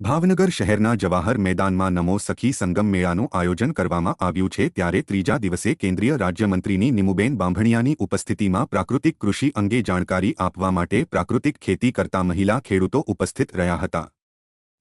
ભાવનગર શહેરના જવાહર મેદાનમાં નમો સખી સંગમ મેળાનું આયોજન કરવામાં આવ્યું છે ત્યારે ત્રીજા દિવસે કેન્દ્રીય રાજ્યમંત્રીની નિમુબેન બાંભણિયાની ઉપસ્થિતિમાં પ્રાકૃતિક કૃષિ અંગે જાણકારી આપવા માટે પ્રાકૃતિક ખેતી કરતા મહિલા ખેડૂતો ઉપસ્થિત રહ્યા હતા.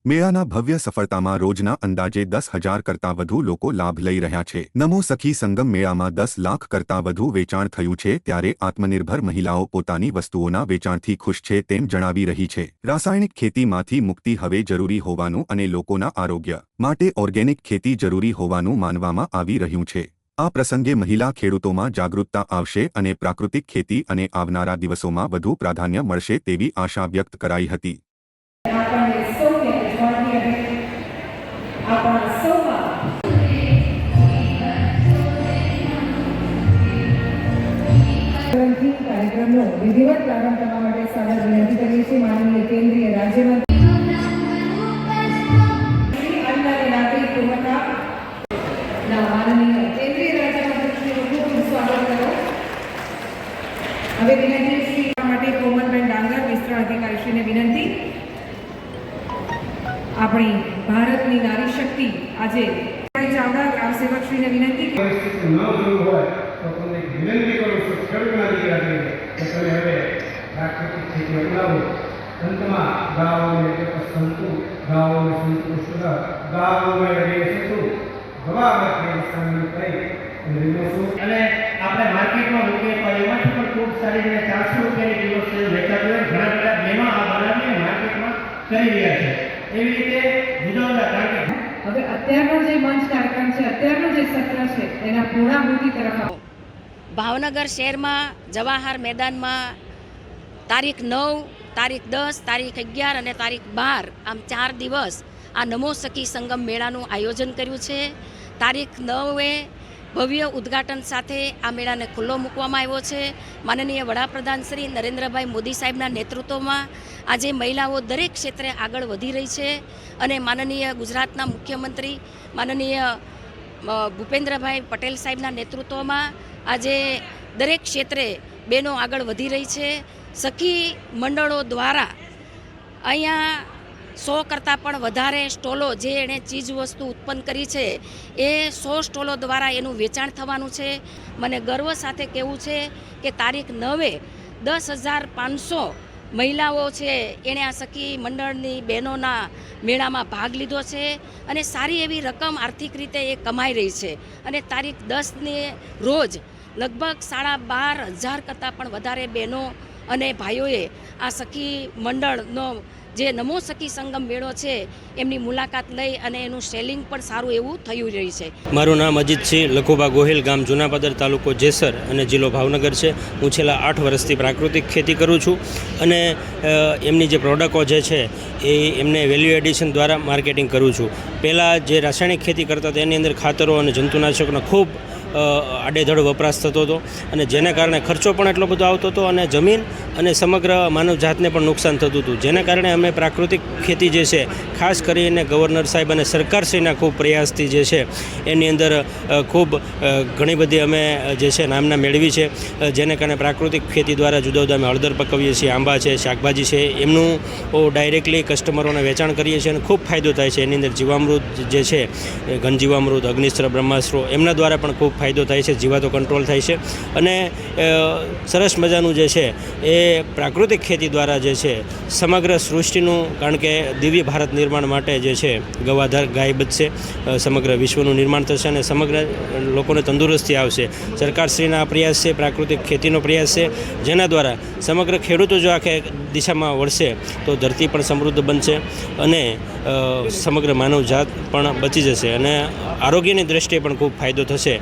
મેળાના ભવ્ય સફળતામાં રોજના અંદાજે દસ હજાર કરતાં વધુ લોકો લાભ લઈ રહ્યા છે. નમો સખી સંગમ મેળામાં દસ લાખ કરતાં વધુ વેચાણ થયું છે ત્યારે આત્મનિર્ભર મહિલાઓ પોતાની વસ્તુઓના વેચાણથી ખુશ છે તેમ જણાવી રહી છે. રાસાયણિક ખેતીમાંથી મુક્તિ હવે જરૂરી હોવાનું અને લોકોના આરોગ્ય માટે ઓર્ગેનિક ખેતી જરૂરી હોવાનું માનવામાં આવી રહ્યું છે. આ પ્રસંગે મહિલા ખેડૂતોમાં જાગૃતતા આવશે અને પ્રાકૃતિક ખેતી અને આવનારા દિવસોમાં વધુ પ્રાધાન્ય મળશે તેવી આશા વ્યક્ત કરાઈ હતી. આપણને સૌને અજમાડતી રહે આપણા સૌમાં કાર્યક્રમથી કાર્યક્રમનો વિધિવત પ્રારંભ કરવા માટે સાદર વિનંતી કરીએ છીએ માનનીય કેન્દ્રીય રાજ્યમંત્રી શ્રી અન્ન અને નાગરિક પુરવઠા ના માનનીય કેન્દ્રીય રાજ્યમંત્રીશ્રીનું ખૂબ ખૂબ સ્વાગત કરો હવે વિનંતી આપણી ભારતની નારી શક્તિ આજે ચાવડા ગ્રામ સેવકશ્રીને વિનંતી ન થયું હોય તો તમને વિનંતી કરું તમે હવે પ્રાકૃતિક ખેતી અપનાવો અંતમાં ગાઓને સંતુ ગાઓને સંતુષ્ટ ગાઓને રે સતુ કરી અને આપણે માર્કેટમાં મૂકીએ પણ એમાંથી પણ ખૂબ સારી ચારસો રૂપિયાની કિલો સેલ વેચાતું ઘણા બધા બહેનો આ માર્કેટમાં કરી રહ્યા છે. એવી રીતે જુદા કારણ. કે હવે અત્યારનો જે મંચ કાર્યક્રમ છે અત્યારનો જે સત્ર છે એના પૂર્ણાહુતિ તરફ ભાવનગર શહેરમાં જવાહર મેદાનમાં તારીખ નવ તારીખ દસ તારીખ અગિયાર અને તારીખ બાર આમ ચાર દિવસ આ નમો સખી સંગમ મેળાનું આયોજન કર્યું છે. તારીખ નવે ભવ્ય ઉદ્ઘાટન સાથે આ મેળાને ખુલ્લો મૂકવામાં આવ્યો છે. માનનીય વડાપ્રધાન શ્રી નરેન્દ્રભાઈ મોદી સાહેબના નેતૃત્વમાં આજે મહિલાઓ દરેક ક્ષેત્રે આગળ વધી રહી છે અને માનનીય ગુજરાતના મુખ્યમંત્રી, માનનીય ભૂપેન્દ્રભાઈ પટેલ સાહેબના નેતૃત્વમાં આજે દરેક ક્ષેત્રે બહેનો આગળ વધી રહી છે. સખી મંડળો દ્વારા અહીંયા સો કરતાં પણ વધારે સ્ટોલો જે એણે ચીજ વસ્તુ ઉત્પન્ન કરી છે, એ સો સ્ટોલો દ્વારા એનું વેચાણ થવાનું છે. મને ગર્વ સાથે કહેવું છે કે તારીખ નવે દસ હજાર પાંચસો મહિલાઓ છે, એણે આ સખી મંડળની બહેનોના મેળામાં ભાગ લીધો છે અને સારી એવી રકમ આર્થિક રીતે એ કમાઈ રહી છે. અને તારીખ દસને રોજ લગભગ સાડા બાર હજાર કરતાં પણ વધારે બહેનો અને ભાઈઓએ આ સખી મંડળનો જે નમો સખી સંગમ મેળો છે, એમની મુલાકાત લઈ અને એનું સેલિંગ પણ સારું એવું થયું રહ્યું છે. મારું નામ અજીત સિંહ લખુબા ગોહિલ ગામ, જૂનાપદર તાલુકો જેસર અને જિલ્લો ભાવનગર છે. હું છેલ્લા આઠ વર્ષથી પ્રાકૃતિક ખેતી કરું છું અને એમની જે પ્રોડક્ટો જે છે, એ એમને વેલ્યુ એડિશન દ્વારા માર્કેટિંગ કરું છું. પહેલાં જે રાસાયણિક ખેતી કરતા હતા, એની અંદર ખાતરો અને જંતુનાશકનો ખૂબ આડેધડ વપરાશ થતો હતો અને જેને કારણે ખર્ચો પણ એટલો બધો આવતો હતો અને જમીન અને સમગ્ર માનવજાતને પણ નુકસાન થતું હતું. જેના કારણે અમે પ્રાકૃતિક ખેતી જે છે, ખાસ કરીને ગવર્નર સાહેબ અને સરકારશ્રીના ખૂબ પ્રયાસથી જે છે, એની અંદર ખૂબ ઘણી બધી અમે જે છે, નામના મેળવી છે જેને કારણે પ્રાકૃતિક ખેતી દ્વારા જુદા જુદા અમે હળદર પકવીએ છીએ, આંબા છે, શાકભાજી છે, એમનું ડાયરેક્ટલી કસ્ટમરોને વેચાણ કરીએ છીએ અને ખૂબ ફાયદો થાય છે. એની અંદર જીવામૃત જે છે ઘનજીવામૃત ઘન જીવામૃત અગ્નિસ્ત્ર, બ્રહ્માસ્ત્રો, એમના દ્વારા પણ ખૂબ ફાયદો થાય છે, જીવાતો કંટ્રોલ થાય છે અને સરસ મજાનું જે છે, એ પ્રાકૃતિક ખેતી દ્વારા જે છે, સમગ્ર સૃષ્ટિનું કારણ કે દિવ્ય ભારત નિર્માણ માટે જે છે, ગવાધાર ગાય બચશે સમગ્ર વિશ્વનું નિર્માણ થશે અને સમગ્ર લોકોને તંદુરસ્તી આવશે. સરકારશ્રીના આ પ્રયાસ છે, પ્રાકૃતિક ખેતીનો પ્રયાસ છે, જેના દ્વારા સમગ્ર ખેડૂતો જો આખે દિશામાં વળશે, તો ધરતી પણ સમૃદ્ધ બનશે અને સમગ્ર માનવ જાત પણ બચી જશે અને આરોગ્યની દ્રષ્ટિએ પણ ખૂબ ફાયદો થશે.